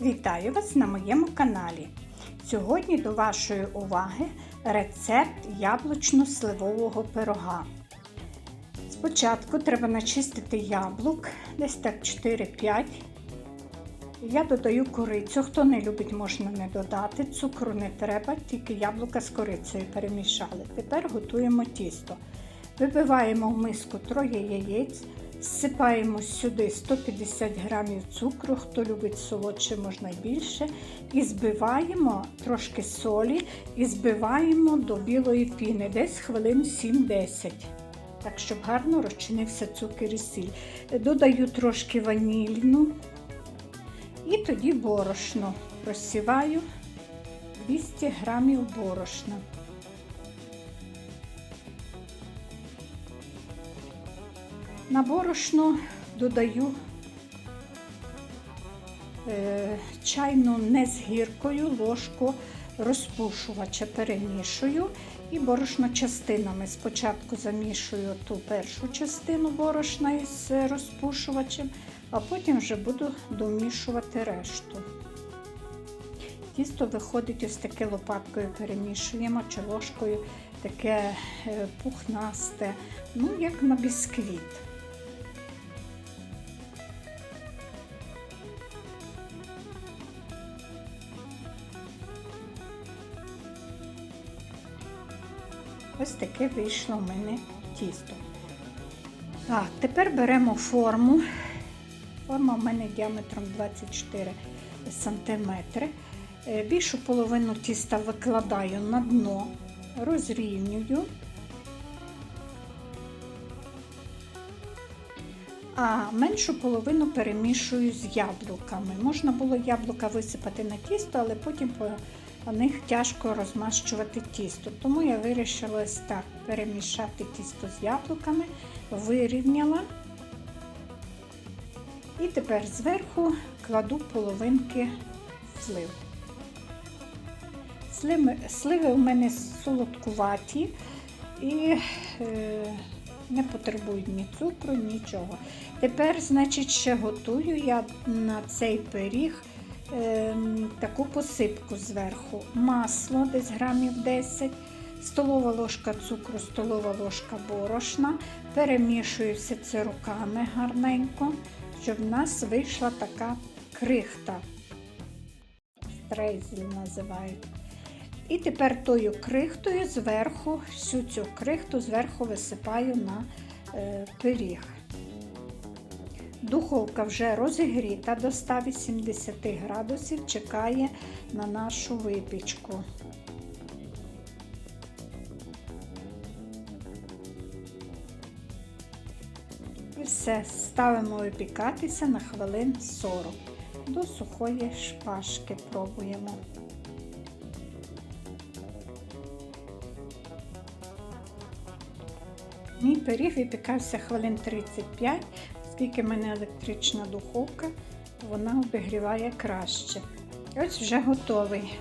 Вітаю вас на моєму каналі. Сьогодні до вашої уваги рецепт яблучно-сливового пирога. Спочатку треба начистити яблук, десь так 4-5. Я додаю корицю. Хто не любить, можна не додати. Цукру не треба, тільки яблука з корицею перемішали. Тепер готуємо тісто. Вибиваємо в миску троє яєць. Всипаємо сюди 150 грамів цукру, хто любить солодше, можна й більше. І збиваємо трошки солі і збиваємо до білої піни, десь хвилин 7-10. Так, щоб гарно розчинився цукор і сіль. Додаю трошки ванільну. І тоді борошно. Розсіваю 200 грамів борошна. На борошно додаю е, чайну не з гіркою ложку розпушувача перемішую і борошно частинами. Спочатку замішую ту першу частину борошна із розпушувачем, а потім вже буду домішувати решту. Тісто виходить ось таке лопаткою перемішуємо чи ложкою таке е, пухнасте, ну як на бісквіт. Ось таке вийшло в мене тісто. Так, тепер беремо форму. Форма в мене діаметром 24 см. Більшу половину тіста викладаю на дно, розрівнюю, а меншу половину перемішую з яблуками. Можна було яблука висипати на тісто, але потім по них тяжко розмащувати тісто. Тому я вирішила ось так перемішати тісто з яблуками, вирівняла. І тепер зверху кладу половинки слив. Сливи, сливи у мене солодкуваті і е, не потребують ні цукру, нічого. Тепер, значить, ще готую я на цей пиріг е, таку посипку зверху. Масло десь грамів 10, столова ложка цукру, столова ложка борошна. Перемішую все це руками гарненько, щоб в нас вийшла така крихта. Стрейзель називають. І тепер тою крихтою зверху, всю цю крихту зверху висипаю на е, пиріг. Духовка вже розігріта до 180 градусів, чекає на нашу випічку. І все, ставимо випікатися на хвилин 40. До сухої шпажки пробуємо. Мій пиріг випікався хвилин 35, оскільки в мене електрична духовка, вона обігріває краще. Ось вже готовий.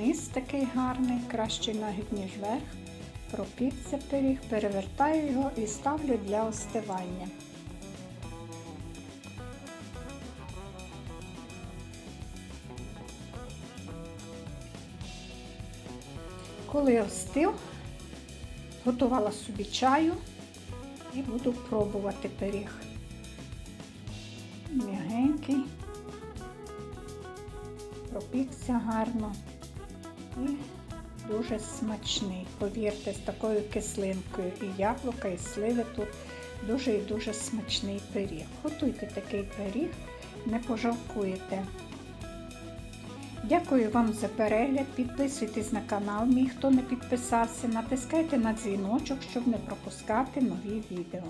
Низ такий гарний, кращий навіть, ніж верх. Пропікся пиріг, перевертаю його і ставлю для остивання. Коли остив, готувала собі чаю і буду пробувати пиріг. М'ягенький, пропікся гарно і дуже смачний. Повірте, з такою кислинкою і яблука, і сливи тут дуже і дуже смачний пиріг. Готуйте такий пиріг, не пожалкуєте. Дякую вам за перегляд. Підписуйтесь на канал, мій хто не підписався, натискайте на дзвіночок, щоб не пропускати нові відео.